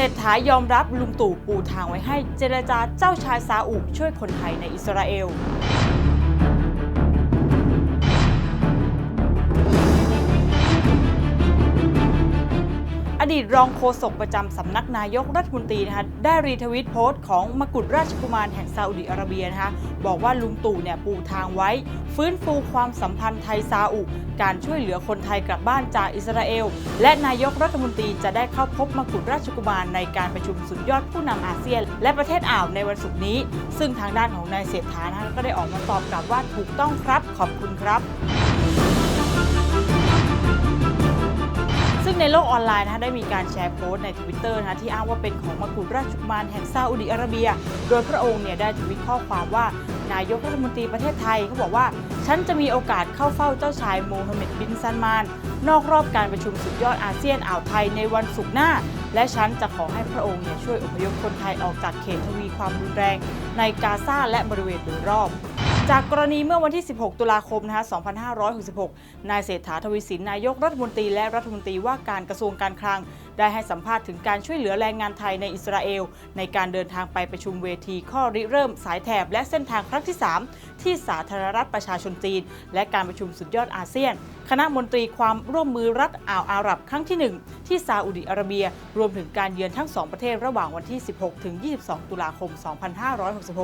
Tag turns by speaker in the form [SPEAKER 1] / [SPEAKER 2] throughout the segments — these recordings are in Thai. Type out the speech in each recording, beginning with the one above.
[SPEAKER 1] รษฐายอมรับลุงตู่ปูทางไว้ให้เจรจาเจ้าชายซาอุช่วยคนไทยในอิสราเอล ดีตรองโฆษกประจำสำนักนายกรัฐมนตรีนะคะได้รีทวิตโพสต์ของมกุฎราชกุมารแห่งซาอุดิอาระเบียนะคะบอกว่าลุงตู่เนี่ยปูทางไว้ ฟื้นฟูความสัมพันธ์ไทยซาอุ การช่วยเหลือคนไทยกลับบ้านจากอิสราเอล และนายกรัฐมนตรีจะได้เข้าพบมกุฎราชกุมารในการประชุมสุดยอดผู้นำอาเซียน และประเทศอ่าวในวันศุกร์นี้ ซึ่งทางด้านของนายเศรษฐานะคะก็ได้ออกมาตอบกลับว่าถูกต้องครับขอบคุณครับ โลกออนไลน์นะคะได้มีการแชร์โพสต์ใน Twitter นะคะที่อ้างว่าเป็นของมกุฎราชกุมารแห่งซาอุดิอาระเบีย โดยพระองค์เนี่ยได้ทวิตข้อความว่านายกรัฐมนตรีประเทศไทยเขาบอกว่า ฉันจะมีโอกาสเข้าเฝ้าเจ้าชายโมฮัมเหม็ดบินซันมาน นอกรอบการประชุมสุดยอดอาเซียนอ่าวไทยในวันศุกร์หน้า และฉันจะขอให้พระองค์เนี่ยช่วยอพยพคนไทยออกจากเขตทวีความรุนแรง ในกาซาและบริเวณโดยรอบ จากกรณีเมื่อวันที่ 16 ตุลาคม นะคะ 2566 นายเศรษฐาทวีสิน นายกรัฐมนตรีและรัฐมนตรีว่าการกระทรวงการคลัง ได้ให้สัมภาษณ์ถึงการช่วยเหลือแรงงานไทยในอิสราเอล ในการเดินทางไปประชุมเวทีข้อริเริ่มสายแถบและเส้นทางครั้งที่ 3 ที่สาธารณรัฐประชาชนจีน และการประชุมสุดยอดอาเซียน คณะมนตรีความร่วมมือรัฐอ่าวอาหรับครั้งที่ 1 ที่ซาอุดิอาระเบีย รวมถึงการเยือนทั้งสองประเทศระหว่างวันที่ 16 ถึง 22 ตุลาคม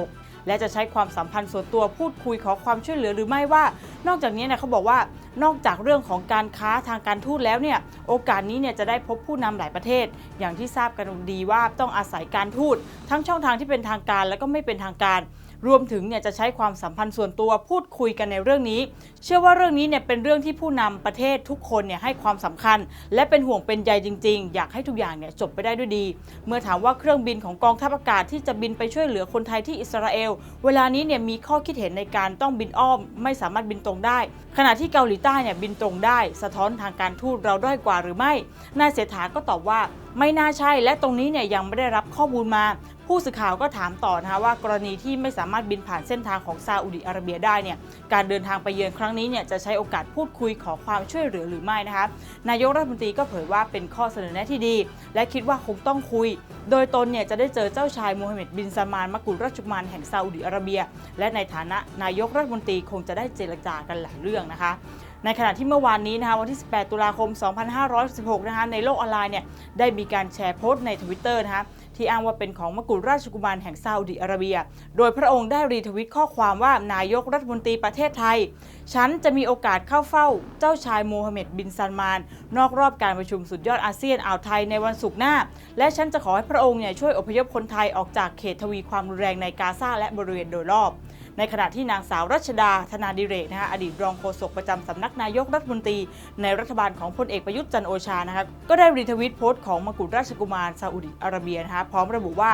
[SPEAKER 1] 2566 และจะใช้ความสัมพันธ์ส่วนตัวพูดคุยขอความช่วยเหลือหรือไม่ว่า นอกจากนี้เนี่ยเขาบอกว่านอกจากเรื่องของการค้าทางการทูตแล้วเนี่ยโอกาสนี้เนี่ยจะได้พบผู้นำหลายประเทศ อย่างที่ทราบกันดีว่าต้องอาศัยการทูตทั้งช่องทางที่เป็นทางการและก็ไม่เป็นทางการ รวมถึงเนี่ยจะใช้ความสัมพันธ์ส่วนตัวพูดคุยกันในเรื่องนี้ เชื่อว่าเรื่องนี้เนี่ยเป็นเรื่องที่ผู้นำประเทศทุกคนเนี่ยให้ความสำคัญ และเป็นห่วงเป็นใยจริง ๆ อยากให้ทุกอย่างเนี่ยจบไปได้ด้วยดี เมื่อถามว่าเครื่องบินของกองทัพอากาศที่จะบินไปช่วยเหลือคนไทยที่อิสราเอล เวลานี้เนี่ยมีข้อคิดเห็นในการต้องบินอ้อม ไม่สามารถบินตรงได้ ขณะที่เกาหลีใต้เนี่ยบินตรงได้ สะท้อนทางการทูตเราด้อยกว่าหรือไม่นายเศรษฐาก็ตอบว่าไม่น่าใช่และตรงนี้เนี่ยยังไม่ได้รับข้อมูลมา ผู้สื่อข่าวก็ถามต่อนะคะว่ากรณีที่ไม่สามารถบินผ่านเส้นทางของซาอุดิอาระเบียได้เนี่ยการเดินทางไปเยือนครั้งนี้เนี่ยจะใช้โอกาสพูดคุยขอความช่วยเหลือหรือไม่นะคะนายกรัฐมนตรีก็เผยว่าเป็นข้อเสนอแนะที่ดี และคิดว่าคงต้องคุย โดยตนเนี่ยจะได้เจอเจ้าชายโมฮัมหม็ดบินซามานมกุฎราชกุมารแห่งซาอุดิอาระเบีย และในฐานะนายกรัฐมนตรีคงจะได้เจรจากันหลายเรื่องนะคะในขณะที่เมื่อวานนี้นะคะวันที่ 18 ตุลาคม 2516 นะคะในโลกออนไลน์เนี่ยได้มีการแชร์โพสต์ใน Twitter นะคะ ที่อ้างว่าเป็นของมกุฎราชกุมารแห่งซาอุดิอาระเบีย โดยพระองค์ได้รีทวิตข้อความว่านายกรัฐมนตรีประเทศไทย ฉันจะมีโอกาสเข้าเฝ้า เจ้าชายโมฮัมเหม็ดบินซันมาน นอกรอบการประชุมสุดยอดอาเซียนอ่าวไทยในวันศุกร์หน้า และฉันจะขอให้พระองค์เนี่ยช่วยอพยพคนไทยออกจากเขตทวีความรุนแรงในกาซาและบริเวณโดยรอบ ในขณะที่นางสาวรัชดาธนาดิเรกนะคะอดีตรองโฆษกประจำสำนักนายกรัฐมนตรี ในรัฐบาลของพลเอกประยุทธ์จันโอชานะคะก็ได้รีทวิตโพสต์ของมกุฎราชกุมารซาอุดิอาระเบียนะคะพร้อมระบุว่า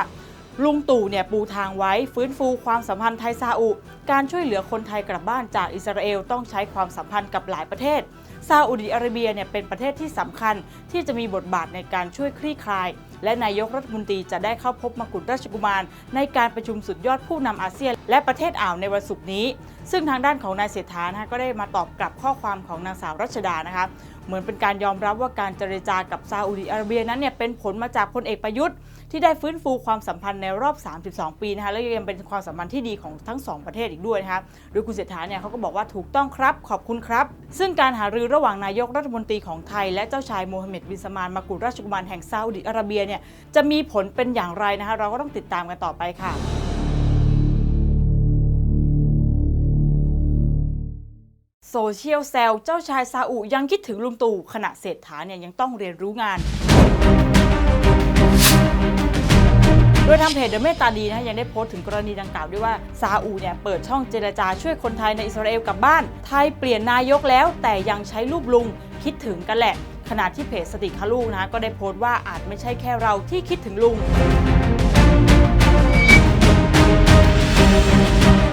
[SPEAKER 1] ลุงตู่เนี่ยปูทางไว้ฟื้นฟูความสัมพันธ์ไทยซาอุ การช่วยเหลือคนไทยกลับบ้านจากอิสราเอลต้องใช้ความสัมพันธ์กับหลายประเทศ ซาอุดิอาระเบียเนี่ยเป็นประเทศที่สำคัญที่จะมีบทบาทในการช่วยคลี่คลาย และนายกรัฐมนตรีจะได้เข้าพบมกุฎราชกุมาร ในการประชุมสุดยอดผู้นำอาเซียน และประเทศอ่าวในวันศุกร์นี้ ซึ่งทางด้านของนายเศรษฐานะคะก็ได้มาตอบกลับข้อความของนางสาวรัชดานะคะ เหมือนเป็นการยอมรับว่าการเจรจากับซาอุดิอาระเบียนั้นเนี่ยเป็นผลมาจากพลเอกประยุทธ์ ที่ได้ฟื้นฟูความสัมพันธ์ในรอบ 32 ปีนะคะและยังเป็นความสัมพันธ์ที่ดีของทั้งสองประเทศอีกด้วยนะคะโดยคุณเศรษฐาเนี่ยเขาก็บอกว่าถูกต้องครับขอบคุณครับ ซึ่งการหารือระหว่างนายกรัฐมนตรีของไทย และเจ้าชายโมฮัมเหม็ดบินซามานมากุฎราชกุมารแห่งซาอุดิอาระเบียเนี่ยจะมีผลเป็นอย่างไรนะคะเราก็ต้องติดตามกันต่อไปค่ะ โซเชียลแซลเจ้าชายซาอุยังคิดถึงลุงตู่ขณะเศรษฐาเนี่ยยังต้องเรียนรู้งาน โดยทางเพจเดอะเมตตาดีนะยังได้โพสต์ถึงกรณีดังกล่าวด้วยว่าซาอุเนี่ยเปิดช่องเจรจาช่วยคนไทยในอิสราเอลกลับบ้าน ไทยเปลี่ยนนายกแล้ว แต่ยังใช้รูปลุงคิดถึงกันแหละ ขณะที่เพจสติคาลูกนะก็ได้โพสต์ว่าอาจไม่ใช่แค่เราที่คิดถึงลุง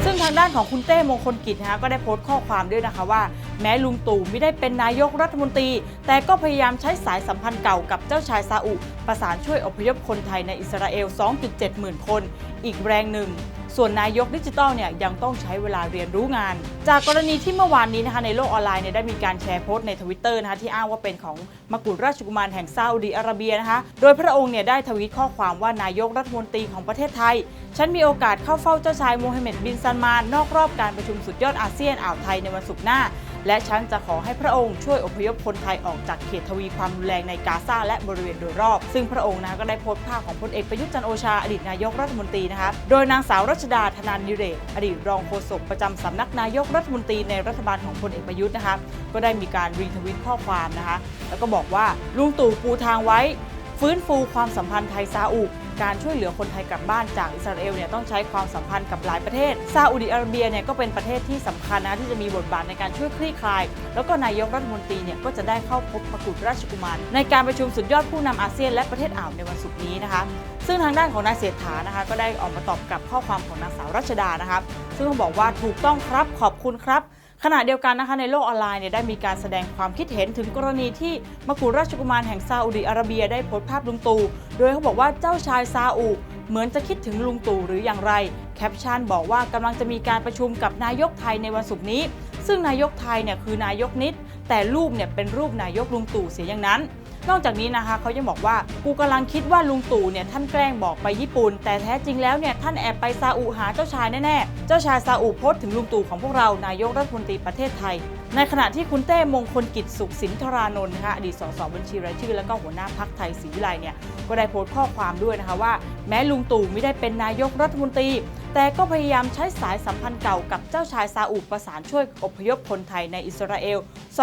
[SPEAKER 1] ซึ่งทางด้านของคุณเต้มงคลกิจนะคะก็ได้โพสต์ข้อความด้วยนะคะว่า แม้ลุงตู่ไม่ได้เป็นนายกรัฐมนตรี แต่ก็พยายามใช้สายสัมพันธ์เก่ากับเจ้าชายซาอุ ประสานช่วยอพยพคนไทยในอิสราเอล 2.7 หมื่นคน อีกแรงหนึ่ง ส่วนนายกดิจิทัลเนี่ยยังต้องใช้เวลาเรียนรู้งาน จากกรณีที่เมื่อวานนี้นะคะในโลกออนไลน์เนี่ยได้มีการแชร์โพสต์ในทวิตเตอร์นะคะที่อ้างว่าเป็นของมกุฎราชกุมารแห่งซาอุดิอาระเบียนะคะโดยพระองค์เนี่ยได้ทวีตข้อความว่านายกรัฐมนตรีของประเทศไทย ฉันมีโอกาสเข้าเฝ้าเจ้าชายโมฮัมเหม็ดบินซันมานนอกรอบการประชุมสุดยอดอาเซียนอ่าวไทยในวันศุกร์หน้า และฉันจะขอให้พระองค์ช่วยอพยพคนไทยออกจากเขตทวีความรุนแรงในกาซาและบริเวณโดยรอบ ซึ่งพระองค์นะก็ได้โพสต์ภาพของพลเอกประยุทธ์จันโอชาอดีตนายกรัฐมนตรีนะคะโดยนางสาวรัชดาธนานิเรกอดีตรองโฆษกประจำสำนักนายกรัฐมนตรีในรัฐบาลของพลเอกประยุทธ์นะคะก็ได้มีการรีทวิตข้อความนะคะแล้วก็บอกว่าลุงตู่ปูทางไว้ ฟื้นฟูความสัมพันธ์ไทยซาอุการช่วยเหลือคนไทยกลับบ้านจากอิสราเอลเนี่ยต้องใช้ความสัมพันธ์กับหลายประเทศ ซาอุดิอาระเบียเนี่ยก็เป็นประเทศที่สำคัญนะที่จะมีบทบาทในการช่วยคลี่คลาย แล้วก็นายกรัฐมนตรีเนี่ยก็จะได้เข้าพบพระกุฎราชกุมาร ในการประชุมสุดยอดผู้นำอาเซียนและประเทศอ่าวในวันศุกร์นี้นะคะ ซึ่งทางด้านของนายเศรษฐานะคะก็ได้ออกมาตอบกับข้อความของนางสาวรัชดานะคะซึ่งเขาบอกว่าถูกต้องครับขอบคุณครับ ขณะเดียวกันนะคะในโลกออนไลน์เนี่ยได้มีการแสดงความคิดเห็นถึงกรณีที่มกุฎราชกุมารแห่งซาอุดิอาระเบียได้โพสต์ภาพลุงตู่โดยเขาบอกว่าเจ้าชายซาอุเหมือนจะคิดถึงลุงตู่หรืออย่างไร แคปชั่นบอกว่ากำลังจะมีการประชุมกับนายกไทยในวันศุกร์นี้ ซึ่งนายกไทยเนี่ยคือนายกนิด แต่รูปเนี่ยเป็นรูปนายกลุงตู่เสียอย่างนั้น นอกจากนี้นะคะเขายังบอกว่ากูกำลังคิดว่าลุงตู่เนี่ยท่านแกล้งบอกไปญี่ปุ่น แต่แท้จริงแล้วเนี่ยท่านแอบไปซาอุหาเจ้าชายแน่ๆ เจ้าชายซาอุโพสถึงลุงตู่ของพวกเรานายกรัฐมนตรีประเทศไทย ในขณะที่คุณเต้มงคลกิจสุขสินทรานนท์นะคะอดีตสสบัญชีรายชื่อ และก็หัวหน้าพักไทยศรีวิไลเนี่ยก็ได้โพสต์ข้อความด้วยนะคะว่า แม้ลุงตู่ไม่ได้เป็นนายกรัฐมนตรี แต่ก็พยายามใช้สายสัมพันธ์เก่ากับเจ้าชายซาอุประสานช่วยอพยพคนไทยในอิสราเอล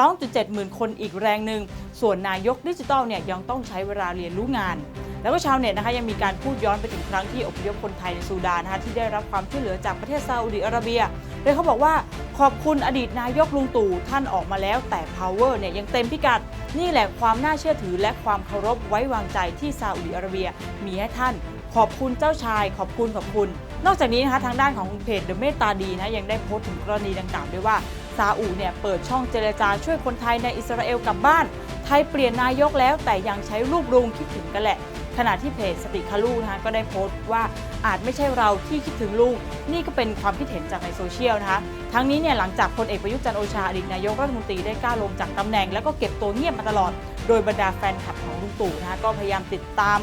[SPEAKER 1] 2.7 หมื่นคนอีกแรงหนึ่ง ส่วนนายกดิจิทัลเนี่ยยังต้องใช้เวลาเรียนรู้งาน แล้วก็ชาวเน็ตนะคะยังมีการพูดย้อนไปถึงครั้งที่อพยพคนไทยในซูดานนะคะที่ได้รับความช่วยเหลือจากประเทศซาอุดิอาระเบีย โดยเขาบอกว่าขอบคุณอดีตนายกลุงตู่ท่านออกมาแล้ว แต่ power เนี่ยยังเต็มพิกัด นี่แหละความน่าเชื่อถือและความเคารพไว้วางใจที่ซาอุดิอาระเบีย มีให้ท่าน ขอบคุณเจ้าชาย ขอบคุณขอบคุณ นอกจากนี้นะคะทางด้านของเพจ The เมตตาดีนะยังได้โพสต์ถึงกรณีดังกล่าวด้วยว่าซาอุเนี่ยเปิดช่องเจรจาช่วยคนไทยในอิสราเอลกลับบ้าน ไทยเปลี่ยนนายกแล้วแต่ยังใช้รูปรุงคิดถึงกันแหละ ขณะที่เพจสติคาลูนะคะก็ได้โพสต์ว่าอาจไม่ใช่เราที่คิดถึงลุง นี่ก็เป็นความคิดเห็นจากในโซเชียลนะคะ ทั้งนี้เนี่ยหลังจากพลเอกประยุทธ์จันโอชาอดีตนายกรัฐมนตรีได้ก้าวลงจากตำแหน่ง แล้วก็เก็บตัวเงียบมาตลอด โดยบรรดาแฟนคลับของลุงตู่นะคะก็พยายามติดตาม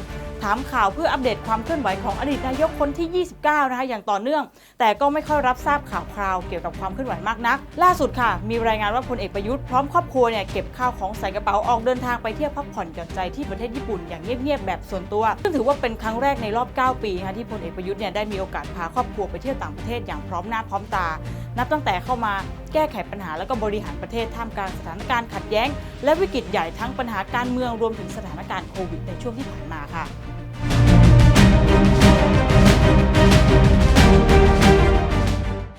[SPEAKER 1] ถามข่าวเพื่ออัปเดตความเคลื่อนไหวของอดีตนายกคนที่ 29 นะคะอย่างต่อเนื่อง แต่ก็ไม่ค่อยรับทราบข่าวคราวเกี่ยวกับความเคลื่อนไหวมากนัก ล่าสุดค่ะ มีรายงานว่าพลเอกประยุทธ์พร้อมครอบครัวเนี่ยเก็บข้าวของใส่กระเป๋าออกเดินทางไปเที่ยวพักผ่อนหย่อนใจที่ประเทศญี่ปุ่นอย่างเงียบๆแบบส่วนตัว ซึ่งถือว่าเป็นครั้งแรกในรอบ 9 ปีนะคะที่พลเอกประยุทธ์เนี่ยได้มีโอกาสพาครอบครัวไปเที่ยวต่างประเทศอย่างพร้อมหน้าพร้อมตา นับตั้งแต่เข้ามา แก้ไขปัญหาและก็บริหารประเทศท่ามกลางสถานการณ์ขัดแย้ง และวิกฤตใหญ่ทั้งปัญหาการเมืองรวมถึงสถานการณ์โควิดในช่วงที่ผ่านมาค่ะ